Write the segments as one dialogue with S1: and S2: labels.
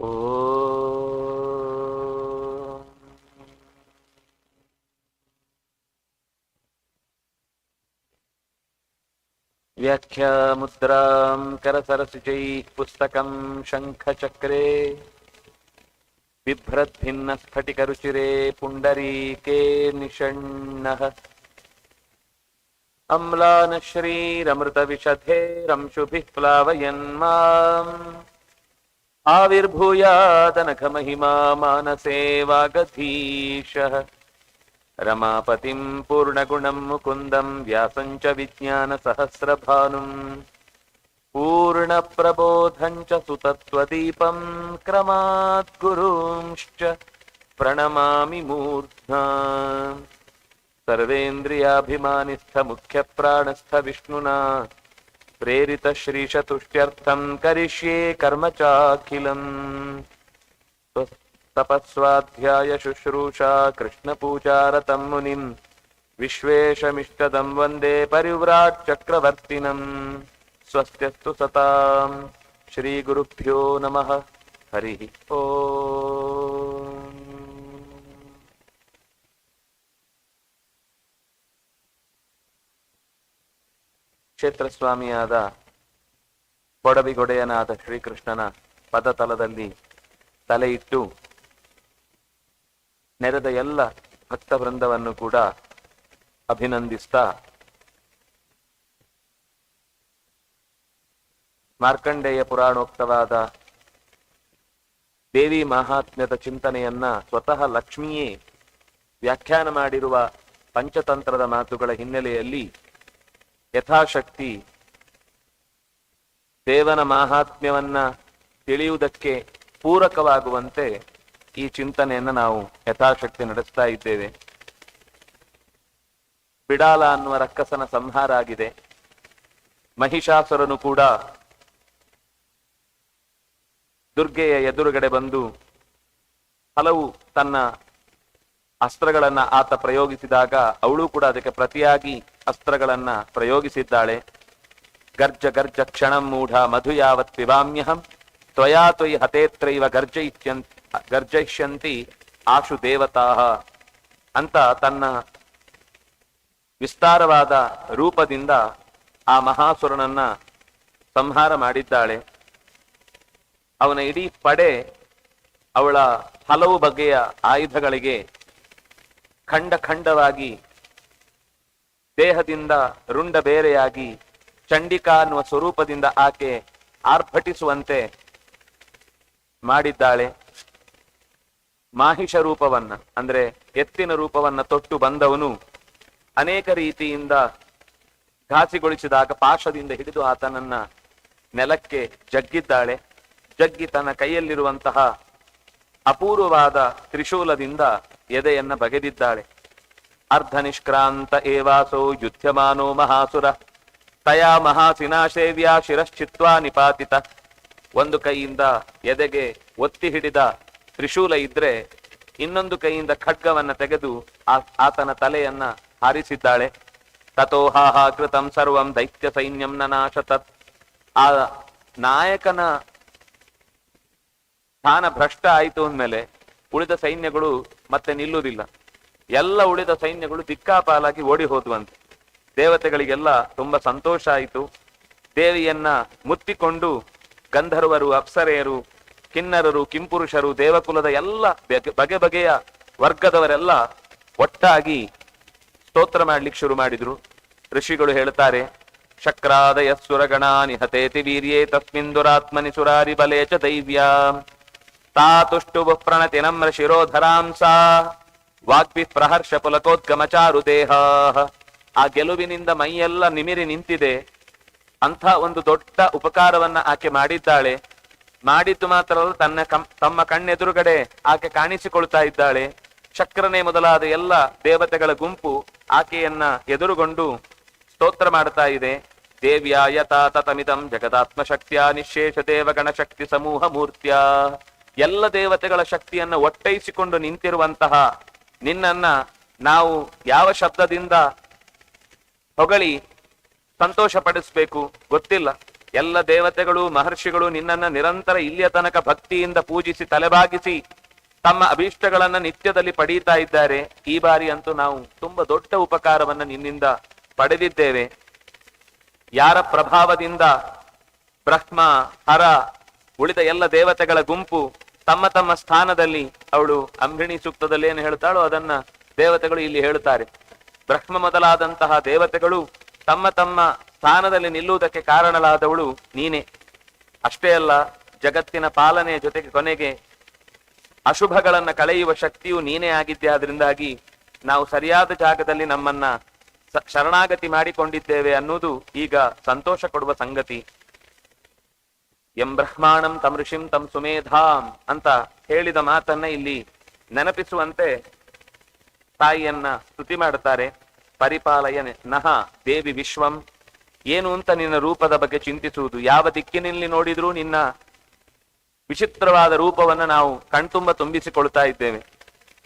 S1: ॐ व्याख्यामुद्रां करसरसिजैः पुस्तकं शङ्खचक्रे बिभ्रद्भिन्नस्फटिकरुचिरे पुण्डरीके निषण्णः। अम्लानश्रीरमृतविशधेरंशुभिः प्लावयन् माम् ఆవిర్భూయాదనఖమహిమా మానసే వాగధీశ రమాపతిం పూర్ణగుణం ముకుందం వ్యాసం చ విజ్ఞాన సహస్రభానుం. పూర్ణప్రబోధం చ సుతత్వదీపం క్రమాత్ గురుంశ్చ ప్రణమామి మూర్ధ్నా. సర్వేంద్రియాభిమానిస్థ ముఖ్య ప్రాణస్థ విష్ణునా. ప్రేరిత శ్రీషతుష్ట్యర్థం కరిష్యే కర్మ చాఖిలం తపస్వాధ్యాయ శుశ్రూషా కృష్ణ పూజారతం మునిం. విశ్వేషమిష్టదం వందే పరివ్రాట్ చక్రవర్తినం. స్వస్త్యస్తు సతాం. శ్రీగురుభ్యో నమ. హరి ఓ ಕ್ಷೇತ್ರಸ್ವಾಮಿಯಾದ ಕೊಡಬಿಗೊಡೆಯನಾದ ಶ್ರೀಕೃಷ್ಣನ ಪದತಲದಲ್ಲಿ ತಲೆಯಿಟ್ಟು ನೆರೆದ ಎಲ್ಲ ಭಕ್ತ ವೃಂದವನ್ನು ಕೂಡ ಅಭಿನಂದಿಸ್ತಾ ಮಾರ್ಕಂಡೇಯ ಪುರಾಣೋಕ್ತವಾದ ದೇವಿ ಮಹಾತ್ಮ್ಯದ ಚಿಂತನೆಯನ್ನ ಸ್ವತಃ ಲಕ್ಷ್ಮಿಯೇ ವ್ಯಾಖ್ಯಾನ ಮಾಡಿರುವ ಪಂಚತಂತ್ರದ ಮಾತುಗಳ ಹಿನ್ನೆಲೆಯಲ್ಲಿ ಯಥಾಶಕ್ತಿ. ದೇವನ ಮಾಹಾತ್ಮ್ಯವನ್ನ ತಿಳಿಯುವುದಕ್ಕೆ ಪೂರಕವಾಗುವಂತೆ ಈ ಚಿಂತನೆಯನ್ನ ನಾವು ಯಥಾಶಕ್ತಿ ನಡೆಸ್ತಾ ಇದ್ದೇವೆ. ಬಿಡಾಲ ಅನ್ನುವ ರಕ್ಕಸನ ಸಂಹಾರ ಆಗಿದೆ. ಮಹಿಷಾಸುರನು ಕೂಡ ದುರ್ಗೆಯ ಎದುರುಗಡೆ ಬಂದು ಹಲವು ತನ್ನ ಅಸ್ತ್ರಗಳನ್ನ ಆತ ಪ್ರಯೋಗಿಸಿದಾಗ ಅವಳು ಕೂಡ ಅದಕ್ಕೆ ಪ್ರತಿಯಾಗಿ ಅಸ್ತ್ರಗಳನ್ನ ಪ್ರಯೋಗಿಸಿದ್ದಾಳೆ. ಗರ್ಜ ಗರ್ಜ ಕ್ಷಣ ಮೂಢ ಮಧು ಯಾವತ್ ಪಿಬಾಮ್ಯಹಂ. ತ್ವಯಾ ತ್ವಯಿ ಹತೇತ್ರೈವ ಗರ್ಜಯಿತ್ಯಂ ಗರ್ಜಯಿಷ್ಯಂತಿ ಆಶು ದೇವತಾ ಅಂತ ತನ್ನ ವಿಸ್ತಾರವಾದ ರೂಪದಿಂದ ಆ ಮಹಾಸುರನನ್ನ ಸಂಹಾರ ಮಾಡಿದ್ದಾಳೆ. ಅವನ ಇಡೀ ಪಡೆ ಅವಳ ಹಲವು ಬಗೆಯ ಆಯುಧಗಳಿಗೆ ಖಂಡ ಖಂಡವಾಗಿ ದೇಹದಿಂದ ರುಂಡ ಬೇರೆಯಾಗಿ ಚಂಡಿಕಾ ಅನ್ನುವ ಸ್ವರೂಪದಿಂದ ಆಕೆ ಆರ್ಭಟಿಸುವಂತೆ ಮಾಡಿದ್ದಾಳೆ. ಮಾಹಿಷ ರೂಪವನ್ನ, ಅಂದ್ರೆ ಎತ್ತಿನ ರೂಪವನ್ನ ತೊಟ್ಟು ಬಂದವನು ಅನೇಕ ರೀತಿಯಿಂದ ಘಾಸಿಗೊಳಿಸಿದಾಗ ಪಾಶದಿಂದ ಹಿಡಿದು ಆತನನ್ನ ನೆಲಕ್ಕೆ ಜಗ್ಗಿದ್ದಾಳೆ. ಜಗ್ಗಿ ತನ್ನ ಕೈಯಲ್ಲಿರುವಂತಹ ಅಪೂರ್ವವಾದ ತ್ರಿಶೂಲದಿಂದ ಎದೆಯನ್ನ ಬಗೆದಿದ್ದಾಳೆ. ಅರ್ಧ ನಿಷ್ಕ್ರಾಂತ ಏವಾಸೋ ಯುದ್ಧಮಾನೋ ಮಹಾಸುರ. ತಯಾ ಮಹಾಸಿನಾಶೇವ್ಯ ಶಿರಶ್ಚಿತ್ವಾ ನಿಪಾತಿತ. ಒಂದು ಕೈಯಿಂದ ಎದೆಗೆ ಒತ್ತಿ ಹಿಡಿದ ತ್ರಿಶೂಲ ಇದ್ರೆ ಇನ್ನೊಂದು ಕೈಯಿಂದ ಖಡ್ಗವನ್ನ ತೆಗೆದು ಆತನ ತಲೆಯನ್ನ ಹಾರಿಸಿದ್ದಾಳೆ. ತಥೋ ಹಾಹಾ ಕೃತಂ ಸರ್ವಂ ದೈತ್ಯ ಸೈನ್ಯಂ ನಾಶತತ್ ಆ ನಾಯಕನ ಸ್ಥಾನ ಭ್ರಷ್ಟ ಆಯಿತು ಅಂದಮೇಲೆ ಉಳಿದ ಸೈನ್ಯಗಳು ಮತ್ತೆ ನಿಲ್ಲುವುದಿಲ್ಲ. ಎಲ್ಲ ಉಳಿದ ಸೈನ್ಯಗಳು ದಿಕ್ಕಾಪಾಲಾಗಿ ಓಡಿ ಹೋದ್ವಂತೆ. ದೇವತೆಗಳಿಗೆಲ್ಲ ತುಂಬಾ ಸಂತೋಷ ಆಯಿತು. ದೇವಿಯನ್ನ ಮುತ್ತಿಕೊಂಡು ಗಂಧರ್ವರು, ಅಪ್ಸರೆಯರು, ಕಿನ್ನರರು, ಕಿಂಪುರುಷರು, ದೇವಕುಲದ ಎಲ್ಲ ಬಗೆ- ಬಗೆ ಬಗೆಯ ವರ್ಗದವರೆಲ್ಲ ಒಟ್ಟಾಗಿ ಸ್ತೋತ್ರ ಮಾಡ್ಲಿಕ್ಕೆ ಶುರು ಮಾಡಿದ್ರು. ಋಷಿಗಳು ಹೇಳ್ತಾರೆ, ಶಕ್ರಾದಯ ಸುರಗಣ ನಿಹತೇತಿ ವೀರ್ಯೇ ತಸ್ಮಿನ್ ದುರಾತ್ಮನಿ ಸುರಾರಿ ಬಲೇ ಚ ದೈವ್ಯ. ತಾತುಷ್ಟು ಪ್ರಣತಿ ನಮ್ರ ಶಿರೋಧರಾಂಸ. ವಾಗ್ಭಿ ಪ್ರಹರ್ಷ ಪುಲಕೋದ್ಗಮಚಾರು ದೇಹ ಆ ಗೆಲುವಿನಿಂದ ಮೈಯೆಲ್ಲ ನಿಮಿರಿ ನಿಂತಿದೆ. ಅಂಥ ಒಂದು ದೊಡ್ಡ ಉಪಕಾರವನ್ನ ಆಕೆ ಮಾಡಿದ್ದಾಳೆ. ಮಾಡಿದ್ದು ಮಾತ್ರ ತನ್ನ ತಮ್ಮ ಕಣ್ಣೆದುರುಗಡೆ ಆಕೆ ಕಾಣಿಸಿಕೊಳ್ತಾ ಇದ್ದಾಳೆ. ಶಕ್ರನೇ ಮೊದಲಾದ ಎಲ್ಲ ದೇವತೆಗಳ ಗುಂಪು ಆಕೆಯನ್ನ ಎದುರುಗೊಂಡು ಸ್ತೋತ್ರ ಮಾಡ್ತಾ ಇದೆ. ದೇವ್ಯಾಯ ತತಮಿದಂ ಜಗದಾತ್ಮ ಶಕ್ತಿಯ ನಿಶೇಷ ದೇವಗಣ ಶಕ್ತಿ ಸಮೂಹ ಮೂರ್ತ್ಯ. ಎಲ್ಲ ದೇವತೆಗಳ ಶಕ್ತಿಯನ್ನ ಒಟ್ಟೈಸಿಕೊಂಡು ನಿಂತಿರುವಂತಹ ನಿನ್ನನ್ನ ನಾವು ಯಾವ ಶಬ್ದದಿಂದ ಹೊಗಳಿ ಸಂತೋಷ ಪಡಿಸ್ಬೇಕು ಗೊತ್ತಿಲ್ಲ. ಎಲ್ಲ ದೇವತೆಗಳು ಮಹರ್ಷಿಗಳು ನಿನ್ನನ್ನ ನಿರಂತರ ಇಲ್ಲಿಯ ತನಕ ಭಕ್ತಿಯಿಂದ ಪೂಜಿಸಿ ತಲೆಬಾಗಿಸಿ ತಮ್ಮ ಅಭೀಷ್ಟಗಳನ್ನ ನಿತ್ಯದಲ್ಲಿ ಪಡೀತಾ ಇದ್ದಾರೆ. ಈ ಬಾರಿ ಅಂತೂ ನಾವು ತುಂಬಾ ದೊಡ್ಡ ಉಪಕಾರವನ್ನ ನಿನ್ನಿಂದ ಪಡೆದಿದ್ದೇವೆ. ಯಾರ ಪ್ರಭಾವದಿಂದ ಬ್ರಹ್ಮ, ಹರ ಉಳಿದ ಎಲ್ಲ ದೇವತೆಗಳ ಗುಂಪು ತಮ್ಮ ತಮ್ಮ ಸ್ಥಾನದಲ್ಲಿ ಅವಳು ಅಂಬಿಣಿ ಸೂಕ್ತದಲ್ಲಿ ಏನು ಹೇಳ್ತಾಳೋ ಅದನ್ನ ದೇವತೆಗಳು ಇಲ್ಲಿ ಹೇಳುತ್ತಾರೆ. ಬ್ರಹ್ಮ ಮೊದಲಾದಂತಹ ದೇವತೆಗಳು ತಮ್ಮ ತಮ್ಮ ಸ್ಥಾನದಲ್ಲಿ ನಿಲ್ಲುವುದಕ್ಕೆ ಕಾರಣಲಾದವಳು ನೀನೆ. ಅಷ್ಟೇ ಅಲ್ಲ, ಜಗತ್ತಿನ ಪಾಲನೆಯ ಜೊತೆಗೆ ಕೊನೆಗೆ ಅಶುಭಗಳನ್ನ ಕಳೆಯುವ ಶಕ್ತಿಯು ನೀನೇ ಆಗಿದ್ದೆ. ಆದ್ರಿಂದಾಗಿ ನಾವು ಸರಿಯಾದ ಜಾಗದಲ್ಲಿ ನಮ್ಮನ್ನ ಶರಣಾಗತಿ ಮಾಡಿಕೊಂಡಿದ್ದೇವೆ ಅನ್ನುವುದು ಈಗ ಸಂತೋಷ ಕೊಡುವ ಸಂಗತಿ. ಎಂ ಬ್ರಹ್ಮಾಣಂ ತಂ ಋಷಿಂ ತಂ ಸುಮೇಧಾಂ ಅಂತ ಹೇಳಿದ ಮಾತನ್ನ ಇಲ್ಲಿ ನೆನಪಿಸುವಂತೆ ತಾಯಿಯನ್ನ ಸ್ತುತಿ ಮಾಡುತ್ತಾರೆ. ಪರಿಪಾಲಯ ನಹ ದೇವಿ ವಿಶ್ವಂ. ಏನು ಅಂತ ನಿನ್ನ ರೂಪದ ಬಗ್ಗೆ ಚಿಂತಿಸುವುದು? ಯಾವ ದಿಕ್ಕಿನಲ್ಲಿ ನೋಡಿದ್ರೂ ನಿನ್ನ ವಿಚಿತ್ರವಾದ ರೂಪವನ್ನ ನಾವು ಕಣ್ತುಂಬ ತುಂಬಿಸಿಕೊಳ್ತಾ ಇದ್ದೇವೆ.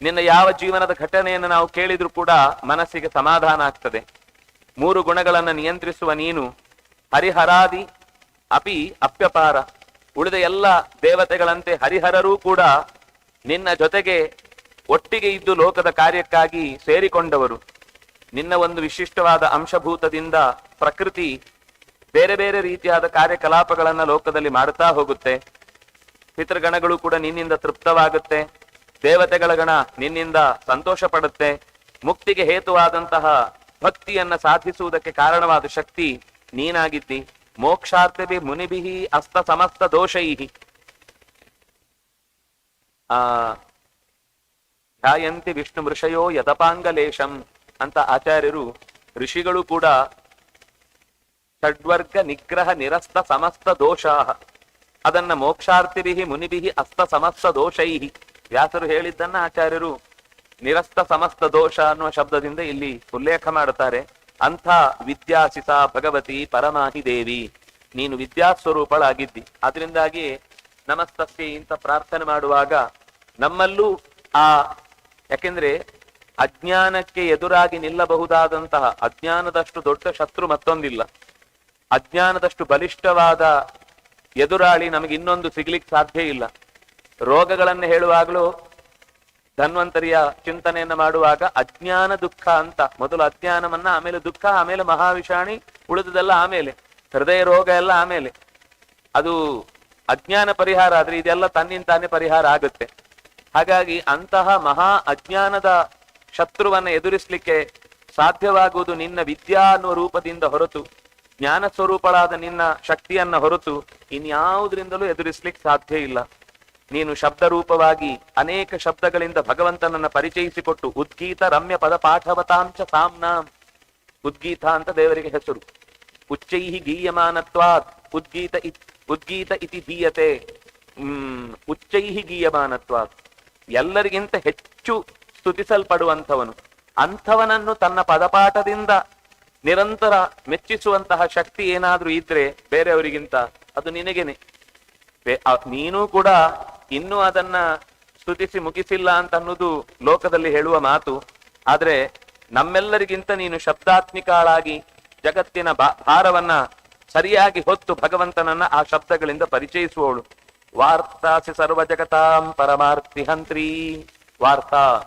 S1: ನಿನ್ನ ಯಾವ ಜೀವನದ ಘಟನೆಯನ್ನು ನಾವು ಕೇಳಿದ್ರೂ ಕೂಡ ಮನಸ್ಸಿಗೆ ಸಮಾಧಾನ ಆಗ್ತದೆ. ಮೂರು ಗುಣಗಳನ್ನ ನಿಯಂತ್ರಿಸುವ ನೀನು ಹರಿಹರಾದಿ ಅಪಿ ಅಪ್ಯಪಾರ. ಉಳಿದ ಎಲ್ಲ ದೇವತೆಗಳಂತೆ ಹರಿಹರರೂ ಕೂಡ ನಿನ್ನ ಜೊತೆಗೆ ಒಟ್ಟಿಗೆ ಇದ್ದು ಲೋಕದ ಕಾರ್ಯಕ್ಕಾಗಿ ಸೇರಿಕೊಂಡವರು. ನಿನ್ನ ಒಂದು ವಿಶಿಷ್ಟವಾದ ಅಂಶಭೂತದಿಂದ ಪ್ರಕೃತಿ ಬೇರೆ ಬೇರೆ ರೀತಿಯಾದ ಕಾರ್ಯಕಲಾಪಗಳನ್ನು ಲೋಕದಲ್ಲಿ ಮಾಡುತ್ತಾ ಹೋಗುತ್ತೆ. ಪಿತೃಗಣಗಳು ಕೂಡ ನಿನ್ನಿಂದ ತೃಪ್ತವಾಗುತ್ತೆ. ದೇವತೆಗಳ ಗಣ ನಿನ್ನಿಂದ ಸಂತೋಷ ಪಡುತ್ತೆ ಮುಕ್ತಿಗೆ ಹೇತುವಾದಂತಹ ಭಕ್ತಿಯನ್ನ ಸಾಧಿಸುವುದಕ್ಕೆ ಕಾರಣವಾದ ಶಕ್ತಿ ನೀನಾಗಿದ್ದಿ. ಮೋಕ್ಷಾರ್ಥಿ ಮುನಿಭಿ ಅಸ್ತ ಸಮಸ್ತ ದೋಷೈಹಿ. ಆ, ಧ್ಯಾಯಂತಿ ವಿಷ್ಣು ಮೃಷಯೋ ಯತಪಾಂಗಲೇಶಂ ಅಂತ ಆಚಾರ್ಯರು, ಋಷಿಗಳು ಕೂಡ ಷಡ್ವರ್ಗ ನಿಗ್ರಹ ನಿರಸ್ತ ಸಮಸ್ತ ದೋಷಾ ಅದನ್ನ ಮೋಕ್ಷಾರ್ಥಿಭಿ ಮುನಿಭಿ ಅಸ್ತ ಸಮಸ್ತ ದೋಷೈಹಿ. ವ್ಯಾಸರು ಹೇಳಿದ್ದನ್ನ ಆಚಾರ್ಯರು, ನಿರಸ್ತ ಸಮಸ್ತ ದೋಷ ಅನ್ನುವ ಶಬ್ದದಿಂದ ಇಲ್ಲಿ ಉಲ್ಲೇಖ ಮಾಡುತ್ತಾರೆ. ಅಂಥ ವಿದ್ಯಾಸಿತ ಭಗವತಿ ಪರಮಾಹಿ ದೇವಿ. ನೀನು ವಿದ್ಯಾಸ್ವರೂಪಳಾಗಿದ್ದಿ. ಅದರಿಂದಾಗಿ ನಮಸ್ತಸ್ಯ ಇಂಥ ಪ್ರಾರ್ಥನೆ ಮಾಡುವಾಗ ನಮ್ಮಲ್ಲೂ ಆ, ಯಾಕೆಂದ್ರೆ ಅಜ್ಞಾನಕ್ಕೆ ಎದುರಾಗಿ ನಿಲ್ಲಬಹುದಾದಂತಹ ಅಜ್ಞಾನದಷ್ಟು ದೊಡ್ಡ ಶತ್ರು ಮತ್ತೊಂದಿಲ್ಲ. ಅಜ್ಞಾನದಷ್ಟು ಬಲಿಷ್ಠವಾದ ಎದುರಾಳಿ ನಮಗೆ ಇನ್ನೊಂದು ಸಿಗ್ಲಿಕ್ಕೆ ಸಾಧ್ಯ ಇಲ್ಲ. ರೋಗಗಳನ್ನು ಹೇಳುವಾಗಲೂ ಧನ್ವಂತರಿಯ ಚಿಂತನೆಯನ್ನು ಮಾಡುವಾಗ ಅಜ್ಞಾನ ದುಃಖ ಅಂತ ಮೊದಲು ಅಜ್ಞಾನವನ್ನ, ಆಮೇಲೆ ದುಃಖ, ಆಮೇಲೆ ಮಹಾವಿಷಾಣಿ, ಉಳಿದುದೆಲ್ಲ ಆಮೇಲೆ, ಹೃದಯ ರೋಗ ಎಲ್ಲ ಆಮೇಲೆ. ಅದು ಅಜ್ಞಾನ ಪರಿಹಾರ, ಆದ್ರೆ ಇದೆಲ್ಲ ತನ್ನಿಂದ ತಾನೇ ಪರಿಹಾರ ಆಗುತ್ತೆ. ಹಾಗಾಗಿ ಅಂತಹ ಮಹಾ ಅಜ್ಞಾನದ ಶತ್ರುವನ್ನ ಎದುರಿಸಲಿಕ್ಕೆ ಸಾಧ್ಯವಾಗುವುದು ನಿನ್ನ ವಿದ್ಯಾ ಅನ್ನುವ ರೂಪದಿಂದ ಹೊರತು, ಜ್ಞಾನ ಸ್ವರೂಪಳಾದ ನಿನ್ನ ಶಕ್ತಿಯನ್ನ ಹೊರತು ಇನ್ಯಾವುದರಿಂದಲೂ ಎದುರಿಸ್ಲಿಕ್ಕೆ ಸಾಧ್ಯ ಇಲ್ಲ. ನೀನು ಶಬ್ದ ರೂಪವಾಗಿ ಅನೇಕ ಶಬ್ದಗಳಿಂದ ಭಗವಂತನನ್ನ ಪರಿಚಯಿಸಿಕೊಟ್ಟು ಉದ್ಗೀತ ರಮ್ಯ ಪದ ಪಾಠವತಾಂಚ ಸಾಮ್ನಾಂ. ಉದ್ಗೀತ ಅಂತ ದೇವರಿಗೆ ಹೆಸರು. ಉಚ್ಚೈಹಿ ಗೀಯಮಾನತ್ವಾತ್ ಉದ್ಗೀತ ಉದ್ಗೀತ ಇತಿ ಗೀಯತೆ ಹ್ಮ್, ಉಚ್ಚೈಹಿ ಗೀಯಮಾನತ್ವಾತ್. ಎಲ್ಲರಿಗಿಂತ ಹೆಚ್ಚು ಸ್ತುತಿಸಲ್ಪಡುವಂಥವನು. ಅಂಥವನನ್ನು ತನ್ನ ಪದಪಾಠದಿಂದ ನಿರಂತರ ಮೆಚ್ಚಿಸುವಂತಹ ಶಕ್ತಿ ಏನಾದ್ರೂ ಇದ್ರೆ ಬೇರೆಯವರಿಗಿಂತ ಅದು ನಿನಗೇನೆ. ನೀನು ಕೂಡ ಇನ್ನೂ ಅದನ್ನ ಸ್ತುತಿಸಿ ಮುಗಿಸಿಲ್ಲ ಅಂತ ಅನ್ನೋದು ಲೋಕದಲ್ಲಿ ಹೇಳುವ ಮಾತು. ಆದ್ರೆ ನಮ್ಮೆಲ್ಲರಿಗಿಂತ ನೀನು ಶಬ್ದಾತ್ಮಿಕಾಳಾಗಿ ಜಗತ್ತಿನ ಭಾರವನ್ನ ಸರಿಯಾಗಿ ಹೊತ್ತು ಭಗವಂತನನ್ನ ಆ ಶಬ್ದಗಳಿಂದ ಪರಿಚಯಿಸುವವಳು. ವಾರ್ತಾಸಿ ಸರ್ವ ಜಗತಾಂ ಪರಮಾರ್ಥಿ ಹಂತ್ರಿ ವಾರ್ತಾ